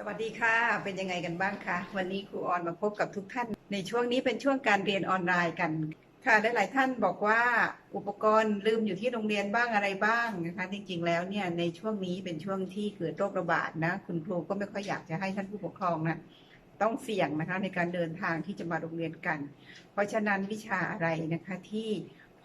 สวัสดีค่ะ เป็นยังไงกันบ้างคะ วันนี้ครูออนมาพบกับทุกท่าน ในช่วงนี้เป็นช่วงการเรียนออนไลน์กันค่ะหลายๆท่านบอกว่าอุปกรณ์ลืมอยู่ที่โรงเรียนบ้างอะไรบ้างนะคะ จริงๆแล้วเนี่ยในช่วงนี้เป็นช่วงที่เกิดโรคระบาดนะ คุณครูก็ไม่ค่อยอยากจะให้ท่านผู้ปกครองนะต้องเสี่ยงนะคะในการเดินทางที่จะมาโรงเรียนกัน เพราะฉะนั้นวิชาอะไรนะคะที่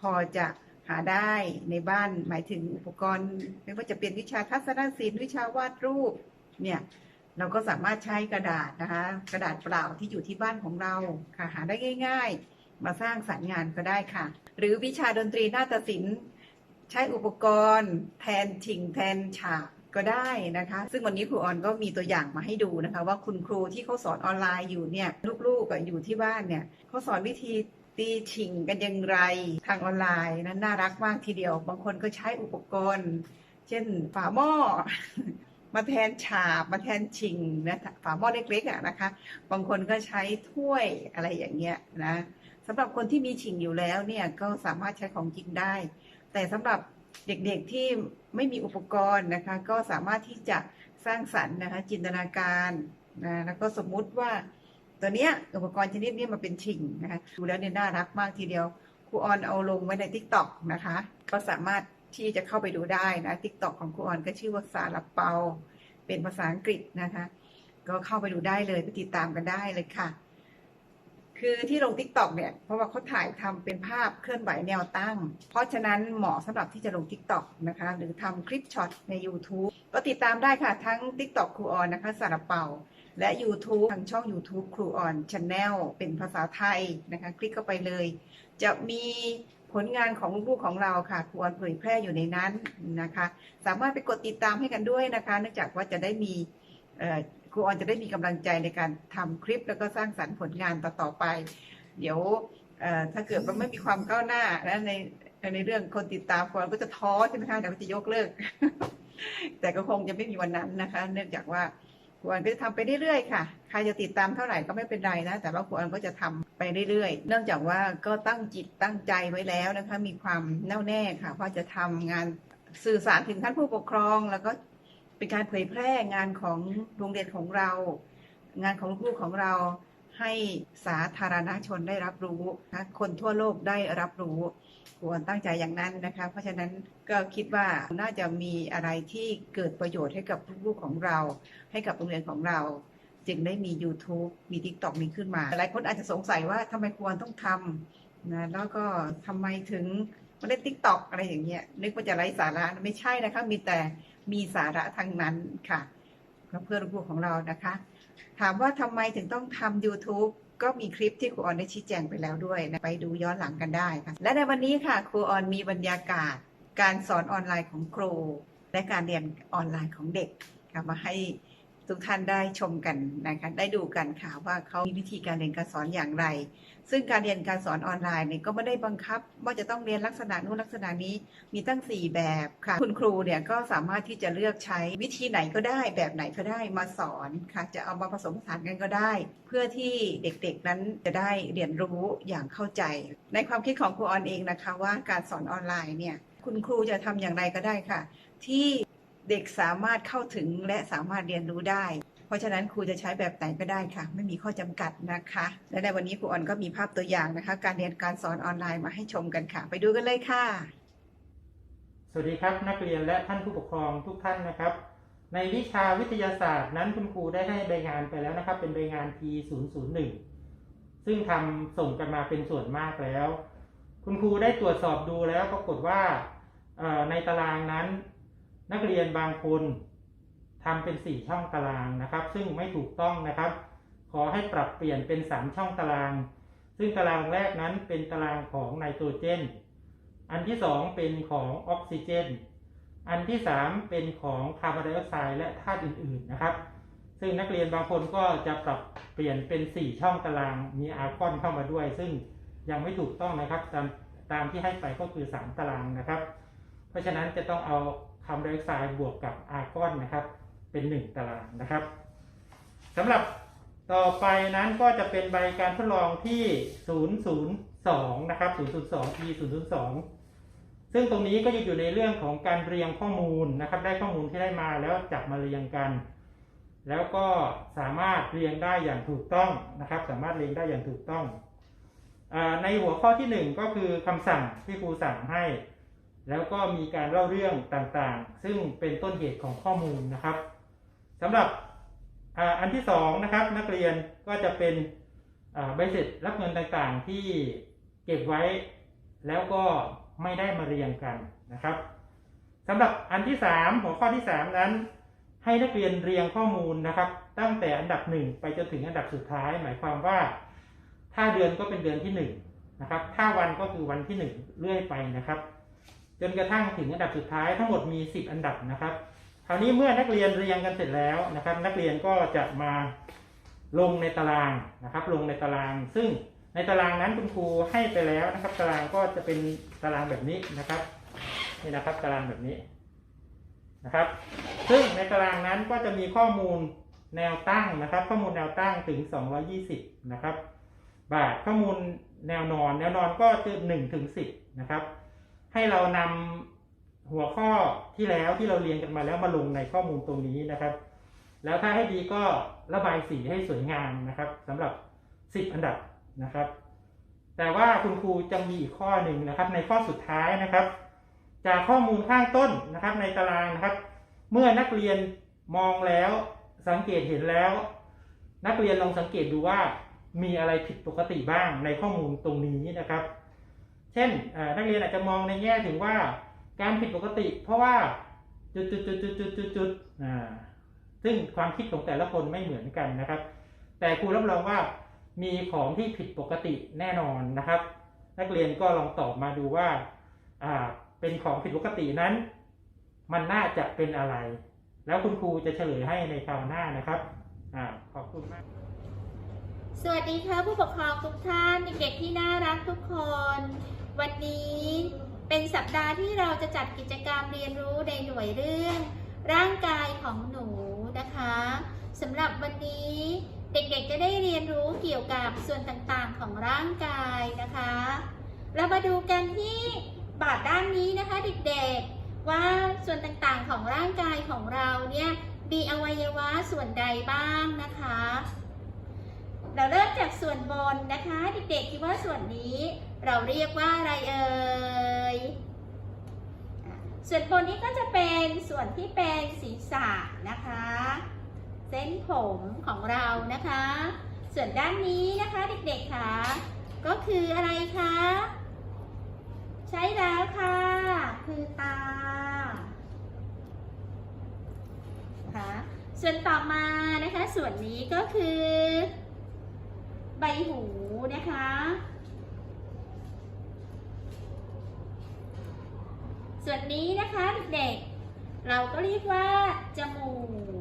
พอจะหาได้ในบ้านหมายถึงอุปกรณ์ ไม่ว่าจะเป็นวิชาทัศนศิลป์วิชาวาดรูปเนี่ย เราก็สามารถใช้กระดาษนะคะ กระดาษเปล่าที่อยู่ที่บ้านของเราค่ะหาได้ง่าย ๆ มาสร้างสรรค์งานก็ได้ค่ะ หรือวิชาดนตรีนาฏศิลป์ใช้อุปกรณ์ แทนชิงแทนฉากก็ได้นะคะ ซึ่งวันนี้ครูออนก็มีตัวอย่างมาให้ดูนะคะ ว่าคุณครูที่เขาสอนออนไลน์อยู่เนี่ยลูกๆอะอยู่ที่บ้านเนี่ยเขาสอนวิธีตีชิงกันอย่างไรทางออนไลน์นั้นน่ารักมากทีเดียว บางคนก็ใช้อุปกรณ์ เช่นฝาหม้อ มาแทนฉาบมาแทนชิงนะฝาหม้อเล็กๆอะนะคะ บางคนก็ใช้ถ้วยอะไรอย่างเงี้ยนะสำหรับคนที่มีชิงอยู่แล้วเนี่ยก็สามารถใช้ของจริงได้ แต่สำหรับเด็กๆที่ไม่มีอุปกรณ์นะคะ ก็สามารถที่จะสร้างสรรค์นะคะจินตนาการนะแล้วก็สมมุติว่าตัวเนี้ยอุปกรณ์ชนิดนี้มาเป็นชิงนะคะดูแล้วเนี่ยน่ารักมากทีเดียวครูออนเอาลงไว้ใน t ิ k t o k นะคะ ก็สามารถ ที่จะเข้าไปดูได้นะ t ิ k t o k ของครูออนก็ชื่อว่าสาลาเปา เป็นภาษาอังกฤษนะคะ ก็เข้าไปดูได้เลยไปติดตามกันได้เลยค่ะ คือที่ลง t ิ k t o k เนี่ย เพราะว่าเขาถ่ายทำเป็นภาพเคลื่อนไหวแนวตั้ง เพราะฉะนั้นเหมาะสำหรับที่จะลง t ิ k t o k นะคะ หรือทำคลิปช็อตใน YouTube ก็ติดตามได้ค่ะ ทั้ง t ิ k t o k ครูออนนะคะสาลาเปาและ YouTube ทางช่อง YouTube ครูออนช n แนลเป็นภาษาไทยนะคะ คลิกเข้าไปเลย จะมี ผลงานของลูกๆของเราค่ะควรเผยแพร่อยู่ในนั้นนะคะ สามารถไปกดติดตามให้กันด้วยนะคะ เนื่องจากว่าจะได้มีครูออนจะได้มีกำลังใจในการทำคลิป แล้วก็สร้างสรรค์ผลงานต่อๆไป เดี๋ยวถ้าเกิดว่าไม่มีความก้าวหน้านะในในเรื่องคนติดตามครูออนก็จะท้อใช่ไหมคะเดี๋ยวก็จะยกเลิก แต่ก็คงจะไม่มีวันนั้นนะคะ เนื่องจากว่าครูออนก็จะทำไปเรื่อยๆค่ะใครจะติดตามเท่าไหร่ก็ไม่เป็นไรนะแต่ว่าครูออนก็จะทำ ไปเรื่อยๆ เนื่องจากว่าก็ตั้งจิตตั้งใจไว้แล้วนะคะ มีความแน่วแน่ค่ะว่าจะทำงานสื่อสารถึงท่านผู้ปกครอง แล้วก็เป็นการเผยแพร่งานของโรงเรียนของเรา งานของลูกๆของเราให้สาธารณชนได้รับรู้นะคนทั่วโลกได้รับรู้ควรตั้งใจอย่างนั้นนะคะ เพราะฉะนั้นก็คิดว่าน่าจะมีอะไรที่เกิดประโยชน์ให้กับลูกๆของเรา ให้กับโรงเรียนของเรา จึงได้มี YouTube มี TikTok นี้ขึ้นมา หลายคนอาจจะสงสัยว่าทำไมควรต้องทำนะแล้วก็ทำไมถึงไมาเล่น TikTok อะไรอย่างเงี้ยนึกว่าจะไร้สาระไม่ใช่นะคะมีแต่มีสาระทั้งนั้นค่ะเพื่อลูกของเรานะคะ ถามว่าทำไมถึงต้องทำ YouTube ก็มีคลิปที่ครูออนได้ชี้แจงไปแล้วด้วยนะไปดูย้อนหลังกันได้ค่ะและในวันนี้ค่ะครูออนมีบรรยากาศ การสอนออนไลน์ของครู และการเรียนออนไลน์ของเด็กมาให้ ทุกท่านได้ชมกันนะคะได้ดูกันค่ะว่าเขามีวิธีการเรียนการสอนอย่างไร ซึ่งการเรียนการสอนออนไลน์เนี่ยก็ไม่ได้บังคับ ว่าจะต้องเรียนลักษณะนู้นลักษณะนี้มีตั้ง 4 แบบค่ะคุณครูเนี่ยก็สามารถที่จะเลือกใช้วิธีไหนก็ได้ แบบไหนก็ได้มาสอนค่ะจะเอามาผสมผสานกันก็ได้ เพื่อที่เด็กๆนั้นจะได้เรียนรู้อย่างเข้าใจ ในความคิดของครูออนเองนะคะว่าการสอนออนไลน์เนี่ยคุณครูจะทำอย่างไรก็ได้ค่ะ ที่ เด็กสามารถเข้าถึงและสามารถเรียนรู้ได้ เพราะฉะนั้นครูจะใช้แบบไหนก็ได้ค่ะ ไม่มีข้อจำกัดนะคะ และในวันนี้ครูออนก็มีภาพตัวอย่างนะคะ การเรียนการสอนออนไลน์มาให้ชมกันค่ะ ไปดูกันเลยค่ะ สวัสดีครับ นักเรียนและท่านผู้ปกครองทุกท่านนะครับ ในวิชาวิทยาศาสตร์นั้นคุณครูได้ให้ใบงานไปแล้วนะครับ เป็นใบงาน T001 ซึ่งทำส่งกันมาเป็นส่วนมากแล้ว คุณครูได้ตรวจสอบดูแล้วปรากฏว่าในตารางนั้น นักเรียนบางคนทำเป็น 4 ช่องตารางนะครับ ซึ่งไม่ถูกต้องนะครับ ขอให้ปรับเปลี่ยนเป็น 3 ช่องตาราง ซึ่งตารางแรกนั้นเป็นตารางของไนโตรเจน อันที่สองเป็นของออกซิเจน อันที่สามเป็นของคาร์บอนไดออกไซด์และธาตุอื่นๆนะครับ ซึ่งนักเรียนบางคนก็จะปรับเปลี่ยนเป็น 4 ช่องตารางมีอาร์กอนเข้ามาด้วย ซึ่งยังไม่ถูกต้องนะครับตามตามที่ให้ไปก็คือ 3 ตารางนะครับ เพราะฉะนั้นจะต้องเอา คาร์บอนไดออกไซด์บวกกับอาร์กอนนะครับ เป็น 1 ตารางนะครับสำหรับต่อไปนั้นก็จะเป็นใบการทดลองที่ 002 นะครับ 002 P 002 ซึ่งตรงนี้ก็จะอยู่ในเรื่องของการเรียงข้อมูลนะครับ ได้ข้อมูลที่ได้มาแล้วจับมาเรียงกัน แล้วก็สามารถเรียงได้อย่างถูกต้องนะครับ สามารถเรียงได้อย่างถูกต้อง ในหัวข้อที่หนึ่งก็คือคำสั่งที่ครูสั่งให้ แล้วก็มีการเล่าเรื่องต่างๆ ซึ่งเป็นต้นเหตุของข้อมูลนะครับสำหรับอันที่สองนะครับนักเรียนก็จะเป็นใบเสร็จรับเงินต่างๆ ที่เก็บไว้ แล้วก็ไม่ได้มาเรียงกันนะครับสำหรับอันที่สามหัวข้อที่สามนั้น ให้นักเรียนเรียงข้อมูลนะครับ ตั้งแต่อันดับหนึ่งไปจนถึงอันดับสุดท้าย หมายความว่า ถ้าเดือนก็เป็นเดือนที่หนึ่งนะครับถ้าวันก็คือวันที่หนึ่งเรื่อยไปนะครับ จนกระทั่งถึงอันดับสุดท้ายทั้งหมดมีสิบอันดับนะครับ คราวนี้เมื่อนักเรียนเรียงกันเสร็จแล้วนะครับ นักเรียนก็จะมาลงในตารางนะครับ ลงในตาราง ซึ่งในตารางนั้นคุณครูให้ไปแล้วนะครับ ตารางก็จะเป็นตารางแบบนี้นะครับนี่นะครับตารางแบบนี้นะครับ ซึ่งในตารางนั้นก็จะมีข้อมูลแนวตั้งนะครับ ข้อมูลแนวตั้งถึง 220 นะครับ บาทข้อมูลแนวนอน แนวนอนก็จะ1ถึง10 นะครับ ให้เรานำหัวข้อที่แล้วที่เราเรียนกันมาแล้วมาลงในข้อมูลตรงนี้นะครับ แล้วถ้าให้ดีก็ระบายสีให้สวยงามนะครับสำหรับ 10 อันดับนะครับ แต่ว่าคุณครูจะมีอีกข้อหนึ่งนะครับ ในข้อสุดท้ายนะครับ จากข้อมูลข้างต้นนะครับ ในตารางนะครับ เมื่อนักเรียนมองแล้วสังเกตเห็นแล้ว นักเรียนลองสังเกตดูว่ามีอะไรผิดปกติบ้างในข้อมูลตรงนี้นะครับ เช่นนักเรียนอาจจะมองในแง่ถึงว่าการผิดปกติ เพราะว่าจุดจุดจุดจุดจุดจุดจุดซึ่งความคิดของแต่ละคนไม่เหมือนกันนะครับ แต่ครูรับรองว่ามีของที่ผิดปกติแน่นอนนะครับ นักเรียนก็ลองตอบมาดูว่าเป็นของผิดปกตินั้น มันน่าจะเป็นอะไร แล้วคุณครูจะเฉลยให้ในคราวหน้านะครับอขอบคุณมากสวัสดีค่ะผู้ปกครองทุกท่านเด็กๆที่น่ารักทุกคน วันนี้เป็นสัปดาห์ที่เราจะจัดกิจกรรมเรียนรู้ในหน่วยเรื่อง ร่างกายของหนูนะคะสำหรับวันนี้เด็กๆจะได้เรียนรู้เกี่ยวกับส่วนต่างๆของร่างกายนะคะ เรามาดูกันที่บาดด้านนี้นะคะเด็กๆว่าส่วนต่างๆของร่างกายของเราเนี่ยมีอวัยวะส่วนใดบ้างนะคะ เราเริ่มจากส่วนบนนะคะเด็กๆคิดว่าส่วนนี้เราเรียกว่าอะไรเอ่ยส่วนบนนี้ก็จะเป็นส่วนที่เป็นศีรษะนะคะ เส้นผมของเรานะคะ ส่วนด้านนี้นะคะเด็กๆค่ะก็คืออะไรคะใช่แล้วค่ะ คือตาค่ะส่วนต่อมานะคะ ส่วนนี้ก็คือ ใบหูนะคะ ส่วนนี้นะคะเด็กๆเราก็เรียกว่าจมู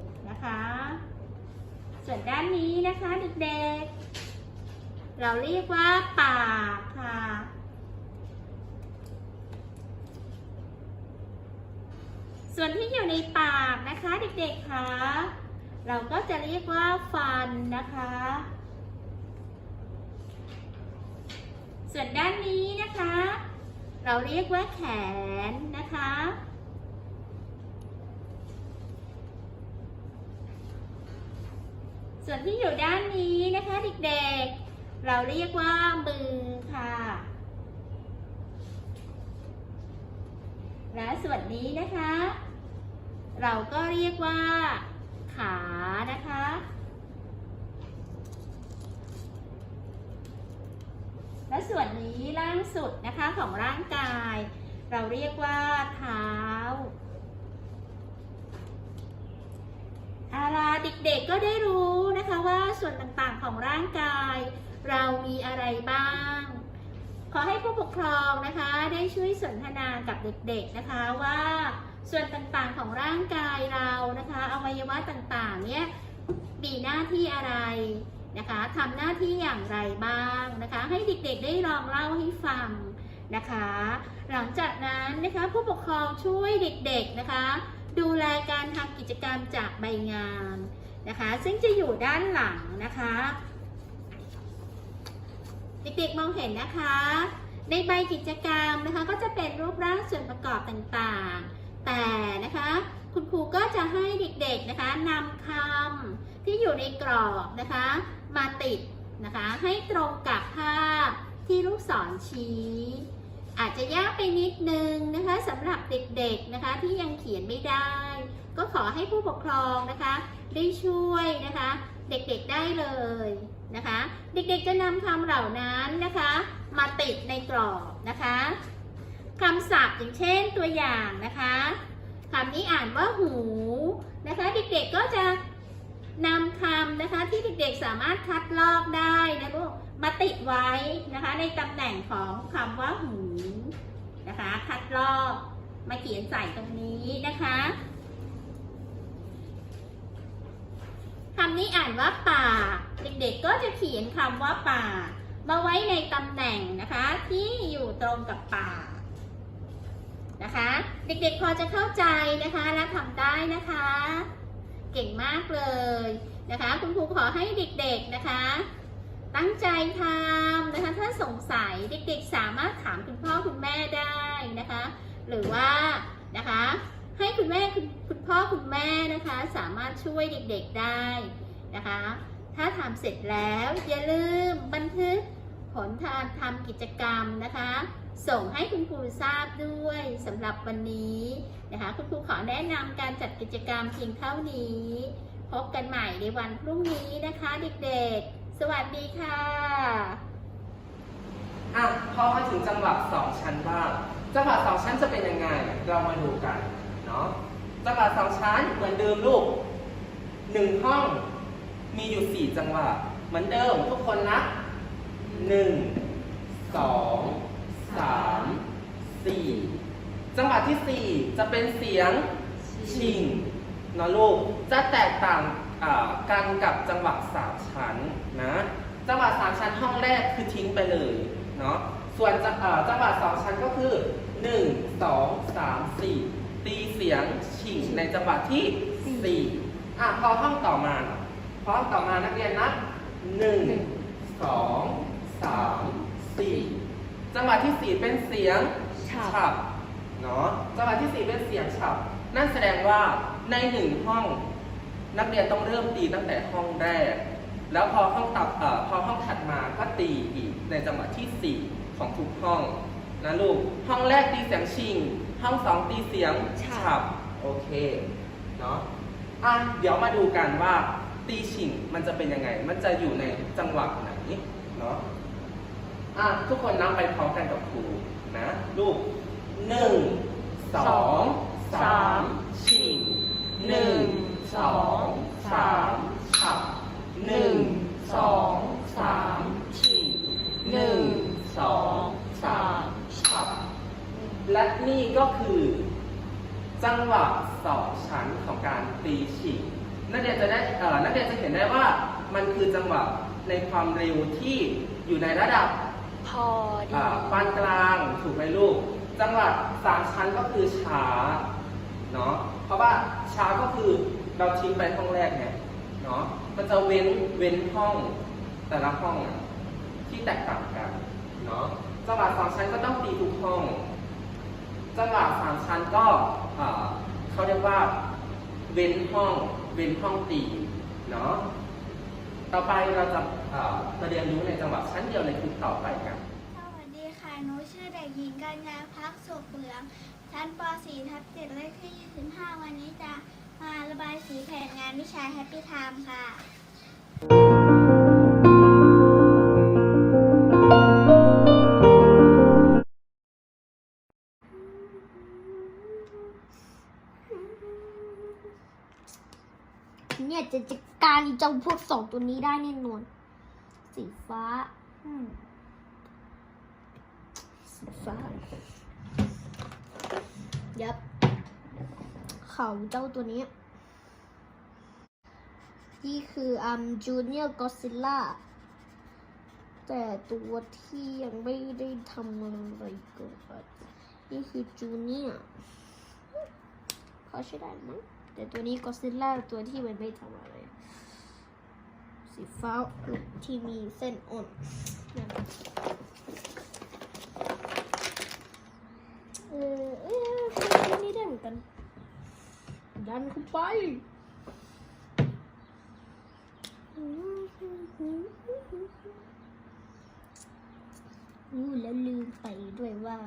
กนะคะ ส่วนด้านนี้นะคะเด็กๆเราเรียกว่าปากค่ะส่วนที่อยู่ในปากนะคะเด็กๆคะเราก็จะเรียกว่าฟันนะคะ ส่วนด้านนี้นะคะ เราเรียกว่าแขนนะคะ ส่วนที่อยู่ด้านนี้นะคะเด็กๆ เราเรียกว่ามือค่ะ และส่วนนี้นะคะ เราก็เรียกว่าขานะคะ และส่วนนี้ล่างสุดนะคะของร่างกาย เราเรียกว่าเท้าอาราเด็กๆก็ได้รู้นะคะว่าส่วนต่างๆของร่างกาย เรามีอะไรบ้าง ขอให้ผู้ปกครองนะคะได้ช่วยสนทนากับเด็กๆนะคะว่าส่วนต่างๆของร่างกายเรานะคะอวัยวะต่างๆ เนี่ยมีหน้าที่อะไร นะคะทำหน้าที่อย่างไรบ้างนะคะ ให้เด็กๆได้ลองเล่าให้ฟังนะคะ หลังจากนั้นนะคะผู้ปกครองช่วยเด็กๆนะคะ ดูแลการทำกิจกรรมจากใบงานนะคะ ซึ่งจะอยู่ด้านหลังนะคะ เด็กๆมองเห็นนะคะ ในใบกิจกรรมนะคะก็จะเป็นรูปร่างส่วนประกอบต่างๆ แต่นะคะคุณครูก็จะให้เด็กๆนะคะนำคำที่อยู่ในกรอบนะคะ มาติดนะคะ ให้ตรงกับภาพที่ลูกศรชี้ อาจจะยากไปนิดนึงนะคะสำหรับเด็กๆนะคะที่ยังเขียนไม่ได้ ก็ขอให้ผู้ปกครองนะคะ ได้ช่วยนะคะ เด็กๆได้เลยนะคะ เด็กๆจะนำคำเหล่านั้นนะคะ มาติดในกรอบนะคะคำศัพท์อย่างเช่นตัวอย่างนะคะคำนี้อ่านว่าหูนะคะ เด็กๆก็จะ นำคำนะคะที่เด็กๆสามารถคัดลอกได้นะลูกมาติดไว้นะคะ ในตำแหน่งของคำว่าหูนะคะ คัดลอกมาเขียนใส่ตรงนี้นะคะคำนี้อ่านว่าป่า เด็กๆก็จะเขียนคำว่าป่า มาไว้ในตำแหน่งนะคะ ที่อยู่ตรงกับป่านะคะ เด็กๆพอจะเข้าใจนะคะและทำได้นะคะ เก่งมากเลยนะคะ คุณครูขอให้เด็กๆนะคะ ตั้งใจทำนะคะ ถ้าสงสัยเด็กๆ สามารถถามคุณพ่อคุณแม่ได้นะคะ หรือว่านะคะ ให้คุณแม่คุณคุณพ่อคุณแม่นะคะ สามารถช่วยเด็กๆได้นะคะ ถ้าทำเสร็จแล้วอย่าลืมบันทึกผลการทำกิจกรรมนะคะ ส่งให้คุณครูทราบด้วยสำหรับวันนี้นะคะ คุณครูขอแนะนำการจัดกิจกรรมเพียงเท่านี้ พบกันใหม่ในวันพรุ่งนี้นะคะเด็กๆ สวัสดีค่ะอะพอมาถึงจังหวะสองชั้นบ้าง จังหวะสองชั้นจะเป็นยังไง เรามาดูกันเนาะจังหวะสองชั้นเหมือนเดิมลูกหนึ่งห้องมีอยู่สี่จังหวะ เหมือนเดิมทุกคนนะหนึ่งสอง สามสี่จังหวะที่สี่จะเป็นเสียงชิงนะลูกจะแตกต่างกันกับจังหวะสามชั้นนะจังหวะสามชั้นห้องแรกคือทิ้งไปเลยเนาะส่วนจ,จังหวะสองชั้นก็คือหนึ่งสองสามสี่ตีเสียงฉิงในจังหวะที่สี่อะพอห้องต่อมาพอห้องต่อมานักเรียนนับหนึ่งสองสามสี่ จังหวะที่สี่เป็นเสียงฉับ ฉับเนาะจังหวะที่สี่เป็นเสียงฉับ นั่นแสดงว่าในหนึ่งห้อง นักเรียนต้องเริ่มตีตั้งแต่ห้องแรก แล้วพอห้องตับเอ่อพอห้องถัดมาก็ตีอีกในจังหวะที่4ของทุกห้องนะลูกห้องแรกตีเสียงชิง ห้องสองตีเสียงฉับ ฉับโอเคเนาะอะเดี๋ยวมาดูกันว่าตีชิงมันจะเป็นยังไง มันจะอยู่ในจังหวะไหนเนาะ อะทุกคนนับไปพร้อมกันกับครูนะลูกหนึ่งสองสามชิงหนึ่งสองสามฉับหนึ่งสองสามชิงหนึ่งสองสามฉับ และนี่ก็คือ จังหวะสองชั้นของการตีฉิงนักเรียนจะได้เอ่อนักเรียนจะเห็นได้ว่ามันคือจังหวะในความเร็วที่อยู่ในระดับ พอดีอ่าปานกลางถูกไหมลูก จังหวะสามชั้นก็คือช้าเนาะเพราะว่าช้าก็คือเราทิ้งไปห้องแรกไงเนาะก็จะเว้นเว้นห้องแต่ละห้องอะที่แตกต่างกันเนาะจังหวะสองชั้นก็ต้องตีทุกห้องจังหวะสามชั้นก็อ่าเขาเรียกว่าเว้นห้องเว้นห้องตีเนาะต่อไปเราจะอ่ามาเรียนรู้ในจังหวะชั้นเดียวในคลิปต่อไปกัน สวัสดีค่ะ หนูชื่อเด็กห ญญาพักสุขเหลือง ชั้นป .4 ทับ7เลขที่ 25 วันนี้จะมาระบายสีแผนงานวิชา Happy Time ค่ะเนี่ยจะจัดการเจ้าพวกสองตัวนี้ได้แน่นอนสีฟ้า อืม ยับ เขาเจ้าตัวนี้ นี่คืออัมจูเนียร์กอซิล่าแต่ตัวที่ยังไม่ได้ทำอะไรกิดนี่คือจูเนียร์เขาใช้ได้มั้งแต่ตัวนี้ก็ซิลล่าตัวที่มันไม่ทำอะไร สีฟ้าที่มีเส้นอ่อนนั่น เออเออตัวนี้ได้เหมือนกันยันเข้าไปอู้แล้วลืมไปด้วยว่า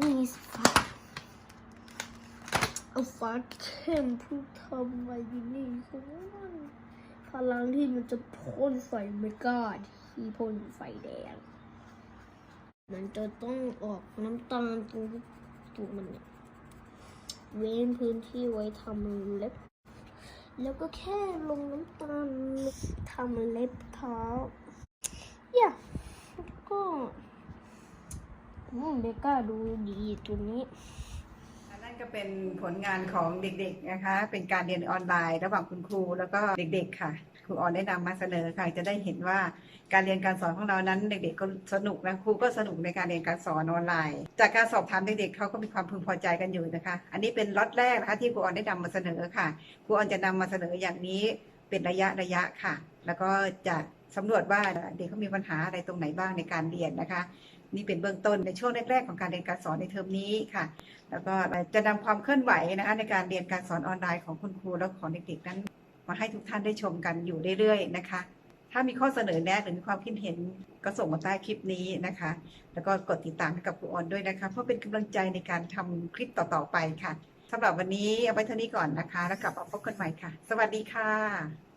มีฟ้าเอาฟ้าเข้มพูดทำไว้ที่นี่เพราะว่ามันพลังที่มันจะพ่นไฟไม่กล้าที่พ่นไฟแดง มันจะต้องออกน้ำตาลตรงตัวมันเนี่ยเว้นพื้นที่ไว้ทำเล็บ แล้วก็แค่ลงน้ำตาลทำเล็บเท้าอย่าแล้วก็อืมเบก้าดูดีตัวนี้นั่นก็เป็นผลงานของเด็กๆนะคะ เป็นการเรียนออนไลน์ ระหว่างคุณครูแล้วก็เด็กๆค่ะ รูออนได้นำมาเสนอค่ะจะได้เห็นว่าการเรียนการสอนของเรานั้นเด็กๆก็สนุกนะครูก็สนุกในการเรียนการสอนออนไลน์ จากการสอบถามเด็กๆเขาก็มีความพึงพอใจกันอยู่นะคะ อันนี้เป็นล็อตแรกนะคะที่ครูออนได้นำมาเสนอค่ะครูออนจะนำมาเสนออย่างนี้เป็นระยะระยะค่ะ แล้วก็จะสำรวจว่าเด็กเขามีปัญหาอะไรตรงไหนบ้างในการเรียนนะคะ นี่เป็นเบื้องต้นในช่วงแรกๆของการเรียนการสอนในเทอมนี้ค่ะ แล้วก็จะนำความเคลื่อนไหวนะคะในการเรียนการสอนออนไลน์ของคุณครูและของเด็กๆนั้น มาให้ทุกท่านได้ชมกันอยู่เรื่อยๆนะคะ ถ้ามีข้อเสนอแนะหรือมีความคิดเห็นก็ส่งมาใต้คลิปนี้นะคะ แล้วก็กดติดตามให้กับครูออนด้วยนะคะ เพื่อเป็นกำลังใจในการทำคลิปต่อๆไปค่ะสำหรับวันนี้เอาไว้เท่านี้ก่อนนะคะ แล้วกลับมาพบกันใหม่ค่ะ สวัสดีค่ะ